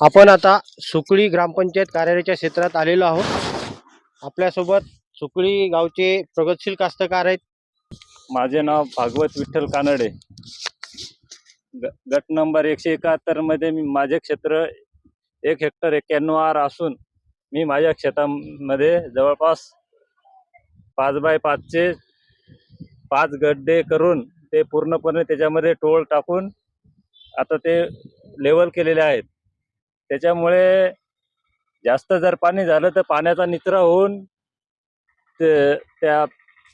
आपण आता सुकळी ग्रामपंचायत कार्यालयाच्या क्षेत्रात आलेलो आहोत. आपल्यासोबत सुकळी गावचे प्रगतशील कास्तकार आहेत. माझे नाव भागवत विठ्ठल कानडे. ग- गट नंबर एकशे एकाहत्तरमध्ये मी माझे क्षेत्र एक हेक्टर एक्क्याण्णव आर असून मी माझ्या शेतामध्ये जवळपास पाच बाय पाचचे पाच गड्डे करून ते पूर्णपणे त्याच्यामध्ये टोळ टाकून आता ते लेवल केलेले आहेत. त्याच्यामुळे जास्त जर पाणी झालं तर पाण्याचा निचरा होऊन ते त्या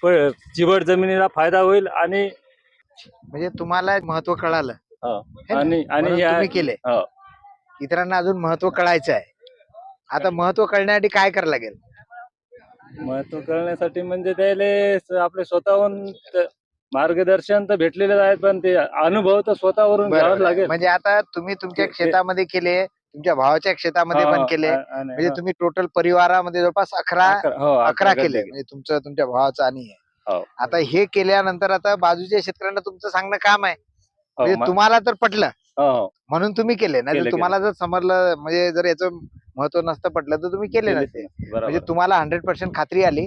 प- चिवट जमिनीला फायदा होईल आणि म्हणजे तुम्हाला महत्त्व कळालं हो, है ना? आणि आणि म्हणून या तुम्ही केले हो. इतरांना अजून महत्त्व कळायचं आहे आता महत्त्व कळण्यासाठी काय करावं लागेल महत्त्व करण्यासाठी म्हणजे त्याले स- आपले स्वतःहून त- मार्गदर्शन तर भेटलेलेच आहेत पण ते अनुभव तर स्वतःवरून घ्यावाच बरोबर आहे. लागेल म्हणजे आता तुम्ही तुमच्या ते- ते- शेतामध्ये केले तुमच्या भावाच्या शेतामध्ये हो, पण हो, केले. म्हणजे तुम्ही टोटल परिवारामध्ये जवळपास अकरा अकरा हो, केले. म्हणजे तुमचं तुमच्या भावाचं आणि हे. आता हे केल्यानंतर आता बाजूच्या शेतकऱ्यांना तुमचं सांगणं काम आहे. म्हणजे तुम्हाला तर पटलं. म्हणून तुम्ही केले. तर तुम्हाला जर समजलं म्हणजे जर याचं महत्त्व नसतं पटलं तर तुम्ही केले नसते. म्हणजे तुम्हाला हंड्रेड पर्सेंट खात्री आली.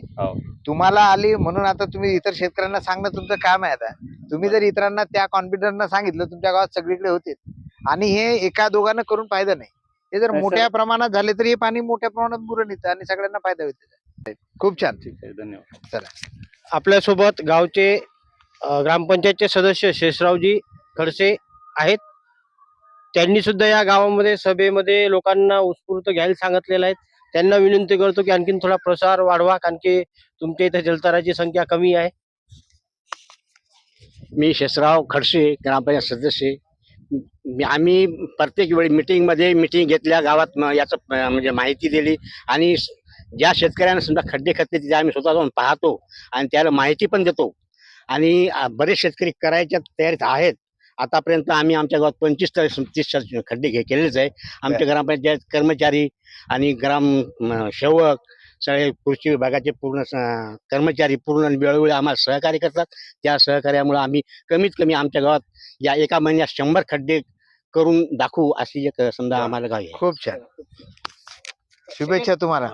तुम्हाला आली म्हणून आता तुम्ही इतर शेतकऱ्यांना सांगणं तुमचं काम आहे आता. तुम्ही जर इतरांना त्या कॉन्फिडन्स सांगितलं तुमच्या गावात सगळीकडे होते. आणि हे एका दोघांना करून फायदा नाही. हे जर मोठ्या प्रमाणात झाले तर हे पाणी मोठ्या प्रमाणात बुरण येतं आणि सगळ्यांना फायदा होते खूप छान. ठीक आहे धन्यवाद. आपल्यासोबत गावचे ग्रामपंचायतचे सदस्य शेषरावजी खडसे आहेत. त्यांनी सुद्धा या गावामध्ये सभेमध्ये लोकांना उत्स्फूर्त घ्यायला सांगितलेलं आहे. त्यांना विनंती करतो की आणखीन थोडा प्रसार वाढवा कारण की तुमच्या इथे जलताराची संख्या कमी आहे. मी शेषराव खडसे ग्रामपंचायत सदस्य. आम्ही प्रत्येक वेळी मिटिंगमध्ये मिटिंग घेतल्या गावात याचं म्हणजे माहिती दिली. आणि ज्या शेतकऱ्यांना समजा खड्डे खतले तिथे आम्ही स्वतः जाऊन पाहतो आणि त्याला माहिती पण देतो. आणि बरेच शेतकरी करायच्या तयारीत आहेत. आतापर्यंत आम्ही आमच्या गावात पंचवीस ते तीस खड्डे घे केलेलेच आहे. आमच्या ग्रामपंचायत कर्मचारी आणि ग्राम सेवक सगळे कृषी विभागाचे पूर्ण कर्मचारी पूर्ण वेळोवेळी आम्हाला सहकार्य करतात. त्या सहकार्यामुळे आम्ही कमीत कमी आमच्या गावात या एका महिन्यात शंभर खड्डे करून दाखवू अशी एक समजा आम्हाला गाव आहे. खूप छान. शुभेच्छा तुम्हाला.